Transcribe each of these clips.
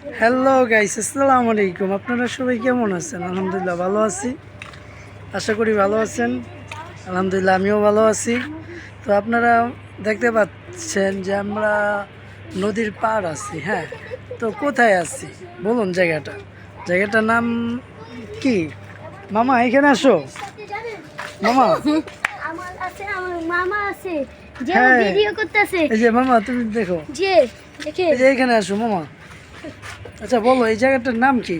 Hello guys আসসালামু আলাইকুম। আপনারা সবাই কেমন আছেন? আলহামদুলিল্লাহ ভালো আছি। আশা করি ভালো আছেন। আলহামদুলিল্লাহ আমিও ভালো আছি। তো আপনারা দেখতে পাচ্ছেন যে আমরা নদীর পাড় আছি হ্যাঁ? তো কোথায় আছি? বলুন জায়গাটা। জায়গাটার নাম কি? মামা এখানে আসো। মামা। আমার আছে আমার মামা আছে। যে হ্যাঁ। ভিডিও করতেছে। এই যে মামা তুমি দেখো। যে দেখে। এই যে এখানে আসো মামা। আচ্ছা বলো এই জায়গাটার নাম কি?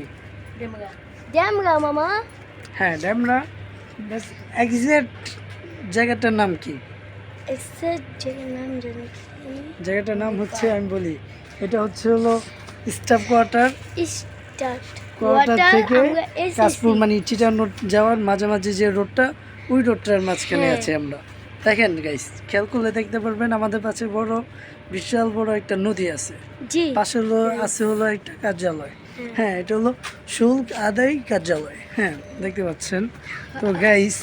ড্যামরা মামা। হ্যাঁ ড্যামরা এক্সাক্ট জায়গাটার নাম কি? যে জায়গাটার নাম হচ্ছে আমি বলি এটা হচ্ছে হলো স্টাফ কোয়ার্টার। কোয়ার্টার থেকে কাশপুর মানে চিটার রোড যাওয়ার মাঝামাঝি যে রোডটা ওই রোডটার মাঝখানে হ্যাঁ। আছে আমরা। দেখেন গাইস খেয়াল করলে দেখতে পারবেন আমাদের পাশে বড় বিশাল বড় একটা নদী আছে। পাশে হলো আছে হলো একটা কার্যালয়। হ্যাঁ এটা হলো শুল্ক আদায় কার্যালয়। হ্যাঁ দেখতে পাচ্ছেন। তো গাইস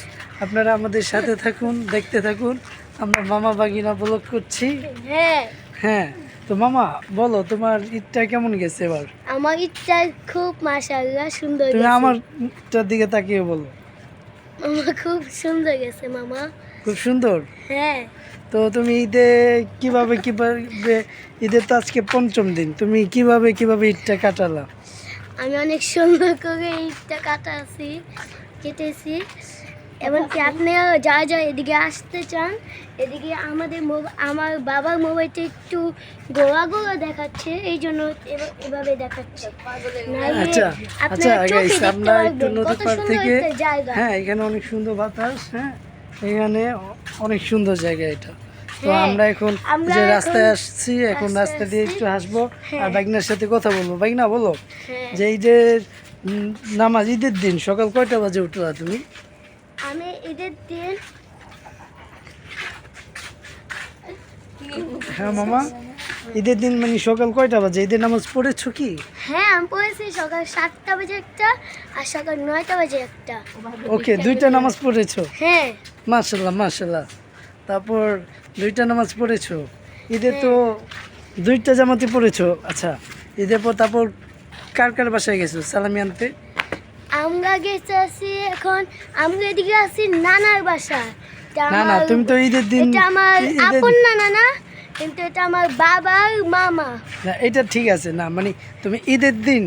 আপনারা আমাদের সাথে থাকুন দেখতে থাকুন। আমরা মামা বাগিনা ব্লগ করছি। হ্যাঁ। হ্যাঁ তো মামা বলো তোমার ঈদটা কেমন গেছে এবার? আমার ইচ্ছা খুব মাশাআল্লাহ সুন্দর তুমি। আমারটার দিকে তাকিয়ে বলো। আমার খুব সুন্দর গেছে মামা। খুব সুন্দর? হ্যাঁ। তো তুমি ঈদে কীভাবে কীভাবে ঈদের তো আজকে পঞ্চম দিন তুমি কীভাবে কীভাবে ঈদটা কাটালা? আমি অনেক সুন্দর করে ঈদটা কাটাছি কেটেছি। এমনকি আপনিও যা যা এদিকে আসতে চান এদিকে আমাদের আমার বাবার মোবাইলটা একটু গোয়া গোয়া দেখাচ্ছে এই জন্য এভাবে দেখাচ্ছে। আচ্ছা আচ্ছা আমরা একটু পারবেন নদী কত পার থেকে হ্যাঁ এখানে অনেক সুন্দর বাতাস হ্যাঁ। এখানে অনেক সুন্দর জায়গা এটা। তো হ্যাঁ, আমরা এখন যে রাস্তায় আসছি এখন রাস্তা দিয়ে একটু হাসবো আর হ্যাঁ। বাইকনার সাথে কথা বলব। বাইকনা বলো হ্যাঁ। যে ঈদের যে নামাজ ঈদের দিন সকাল কয়টা বাজে উঠলা তুমি? আমি ঈদের দিন হ্যাঁ মামা? ঈদের দিন মানে সকাল কয়টা বাজে? ঈদের নামাজ পড়েছো কি? হ্যাঁ আমি পড়েছি সকাল সাতটা বাজে একটা আর সকাল নয়টা বাজে একটা। ওকে দুইটা নামাজ পড়েছো? হ্যাঁ। মাশাল্লাহ মাশাল্লাহ তারপর দুইটা নামাজ পড়েছো? ঈদে তো দুইটা জামাতে পড়েছো? আচ্ছা ঈদের পর তারপর কার কার বাসায় গেছো সালামি আনতে? আমরা গেছি আছি এখন আমরা এদিকে আছি নানার বাসা। না না তুমি তো ঈদের দিন আমার আপন নানা না? কিন্তু এটা আমার বাবার মামা। না এটা ঠিক আছে না মানে তুমি ঈদের দিন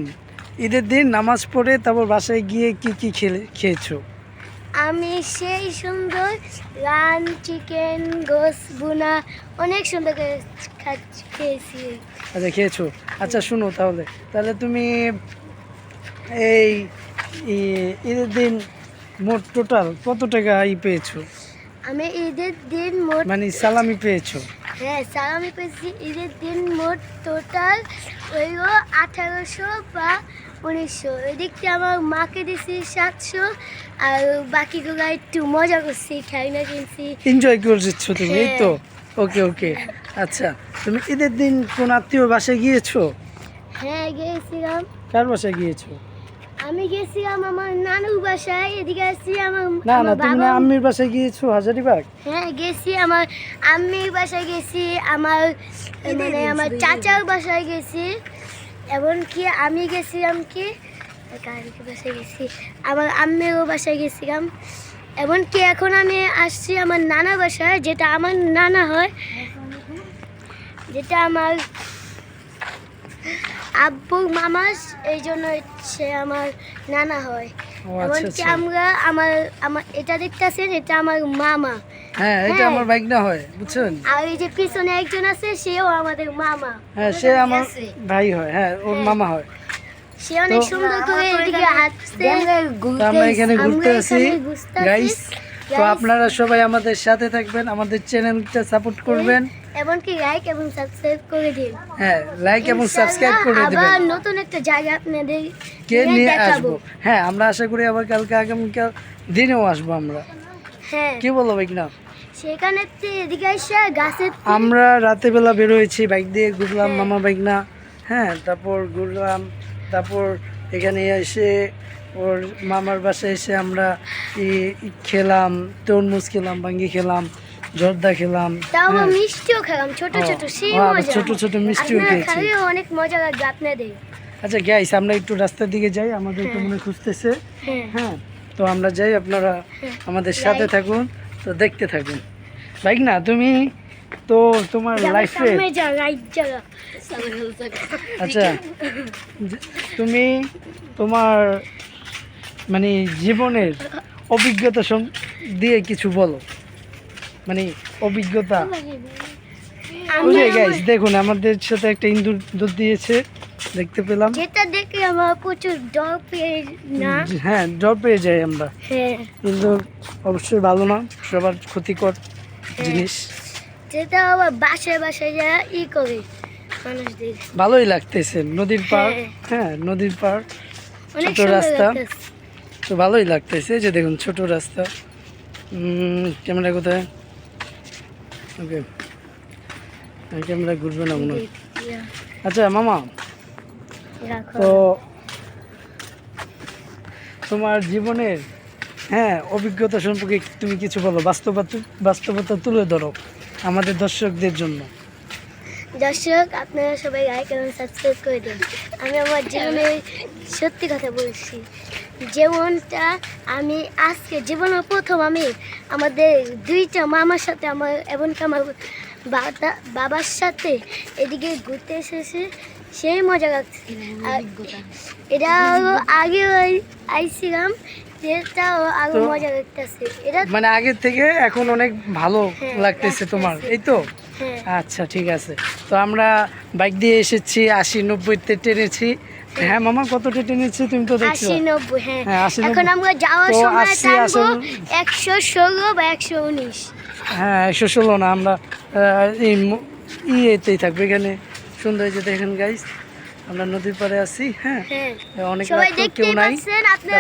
ঈদের দিন নামাজ পড়ে তারপর বাসায় গিয়ে কি কি খেলে খেয়েছো? আমি সেই সুন্দর রান চিকেন গোস বুনা অনেক সুন্দর করে খাচ্ছি- খেয়েছি। আচ্ছা খেয়েছো? আচ্ছা শুনো তাহলে। তাহলে তুমি এই ঈদের দিন মোট টোটাল কত টাকা ই পেয়েছ? আমি ঈদের দিন মোট মানে সালামি পেয়েছ? হ্যাঁ সালামি পেয়েছি। ঈদের দিন মোট টোটাল হইল আঠারোশো বা উনিশশো। এদিক থেকে আমার মাকে দিছি সাতশো আর বাকিগুলো একটু মজা করছি খেলনা কিনছি। এনজয় করছ তুমি এই তো? হ্যাঁ। ওকে ওকে আচ্ছা তুমি ঈদের দিন কোন আত্মীয় বাসায় গিয়েছো? হ্যাঁ গিয়েছিলাম। কার বাসায় গিয়েছো? আমি গেছিলাম আমার নানুর বাসায় এদিকে আসছি আমার না না তুমি না আম্মির বাসায় গিয়েছো হাজারিবাগ? হ্যাঁ গেছি আমার আম্মির বাসায় গেছি আমার মানে আমার চাচার বাসায় গেছি। এমনকি আমি গেছিলাম কি কারিকে বাসায় গেছি। আমার আম্মিরও বাসায় গেছিলাম। এমনকি এখন আমি আসছি আমার নানা বাসায় যেটা আমার নানা হয়। যেটা আমার আব্বুর মামা এই জন্য সে আমার নানা হয়। ও আচ্ছা এমনকি আচ্ছা আমরা আমার আমার এটা দেখতেছেন এটা আমার মামা। হ্যাঁ এটা হ্যাঁ। আমার বাইক না হয় বুঝছেন? আর এই যে পিছনে একজন আছে সেও আমাদের মামা। হ্যাঁ সে আমার ভাই হয় হ্যাঁ ওর হ্যাঁ। মামা হয়। সে অনেক সুন্দর করে এদিকে হাঁটছে। আমরা এখানে ঘুরতে আছি এখানে ঘুরতে আছি। গাইস তো আপনারা সবাই আমাদের সাথে থাকবেন আমাদের চ্যানেলটা সাপোর্ট করবেন। এমনকি লাইক এবং সাবস্ক্রাইব করে দিন। হ্যাঁ লাইক এবং সাবস্ক্রাইব করে দিবেন। আবার নতুন একটা জায়গা আপনাদের কে নিয়ে আসব? হ্যাঁ আমরা আশা করি আবার কালকে আগামীকাল দিনেও আসব আমরা। হ্যাঁ। কি বলো বাইক না সেখানে এদিকে এসে গাছের আমরা রাতের বেলা বেরোয়েছি বাইক দিয়ে ঘুরলাম হ্যাঁ। মামা বাইক না হ্যাঁ তারপর ঘুরলাম তারপর এখানে এসে ওর মামার বাসায় এসে আমরা খেলাম তরমুজ খেলাম ভাঙ্গি খেলাম জর্দা খেলাম হ্যাঁ। মিষ্টিও খেলাম ছোট ছোট সেই মজা। ছোট ছোট মিষ্টিও খেয়েছি। অনেক মজা লাগবে আপনাদের। আচ্ছা গাইস আমরা একটু রাস্তার দিকে যাই আমাদের তো মনে খুঁজতেছে। হ্যাঁ। হ্যাঁ তো আমরা যাই আপনারা আমাদের সাথে থাকুন তো দেখতে থাকুন। বাইক না তুমি তো তোমার লাইফে আচ্ছা তুমি তোমার মানে জীবনের অভিজ্ঞতা সম- দিয়ে কিছু বলো। মানে অভিজ্ঞতা। গাইস দেখুন আমাদের সাথে একটা ইন্দুর দুধ দিয়েছে দেখতে পেলাম। যেটা দেখে আমার প্রচুর ডর পেয়ে না? হ্যাঁ জ্বর পেয়ে যাই আমরা। হ্যাঁ। ইন্দুর অবশ্যই ভালো না সবার ক্ষতিকর হ্যাঁ। জিনিস। যেটা আবার বাসায় বাসায় যা ই করে মানুষদের। ভালোই লাগতেছে নদীর পাড়। হ্যাঁ। হ্যাঁ নদীর অনেক ছোট রাস্তা। তো ভালোই লাগতেছে যে দেখুন ছোট রাস্তা। ক্যামেরা কোথায়? ওকে। ক্যামেরা ঘুরবে না মনে আচ্ছা মামা। তো তোমার জীবনের হ্যাঁ অভিজ্ঞতা সম্পর্কে তুমি কিছু বলো। বাস্তবতা বাস্তবতা তুলে ধরো আমাদের দর্শকদের জন্য। দর্শক আপনারা সবাই লাইক এবং সাবস্ক্রাইব করে দিন। আমি আমার জীবনে সত্যি কথা বলছি। যেমনটা আমি আজকে জীবনে প্রথম আমি আমাদের দুইটা মামার সাথে আমার এমনকি আমার বাবার সাথে এদিকে ঘুরতে এসেছে সেই মজা লাগছে। আর এটা আগে আই- আইছিলাম যেটা আরও মজা লাগতেছে। এটা মানে আগের থেকে এখন অনেক ভালো হ্যাঁ, লাগতেছে। তোমার এই তো? হ্যাঁ। আচ্ছা ঠিক আছে। তো আমরা বাইক দিয়ে এসেছি আশি নব্বইতে টেনেছি। হ্যাঁ মামা কতটা টেনেছে তুমি তো দেখছ। 80 হ্যাঁ।, হ্যাঁ এখন আমরা যাওয়ার সময় টানবো 116 বা 119 হ্যাঁ 116 না আমরা এই ইয়েতেই থাকবে এখানে। সুন্দর যে দেখেন গাইস আমরা নদীর পারে আছি হ্যাঁ।, হ্যাঁ। অনেক কেউ নাই। আমরা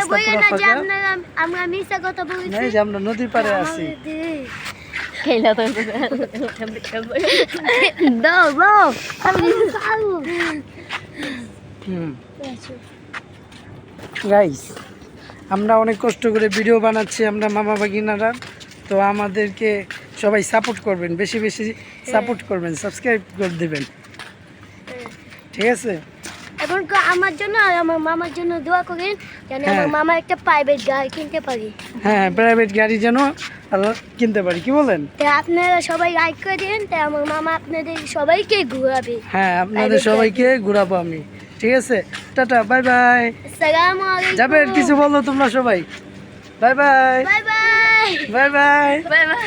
বলছি। যে আমরা নদীর পারে আছি। খেলা তো দাও দাও। আমি হুম। গাইস আমরা অনেক কষ্ট করে ভিডিও বানাচ্ছি আমরা মামা বাগিনারা তো আমাদেরকে সবাই সাপোর্ট করবেন বেশি বেশি সাপোর্ট করবেন সাবস্ক্রাইব করে দেবেন। ঠিক আছে? এখন আমার জন্য আর আমার মামার জন্য দোয়া করেন যেন আমার হ্যাঁ। মামা একটা প্রাইভেট গাড়ি কিনতে পারি। হ্যাঁ প্রাইভেট গাড়ি যেন কিনতে পারি কি বলেন? আপনারা সবাই লাইক করে দিন তাই আমার মামা আপনাদের সবাইকে ঘুরাবে। হ্যাঁ আপনাদের সবাইকে ঘুরাবো আমি। ঠিক আছে? টাটা বাই বাই আসসালামু আলাইকুম। যাবে কিছু বলো তোমরা সবাই। Bye bye bye bye bye bye bye bye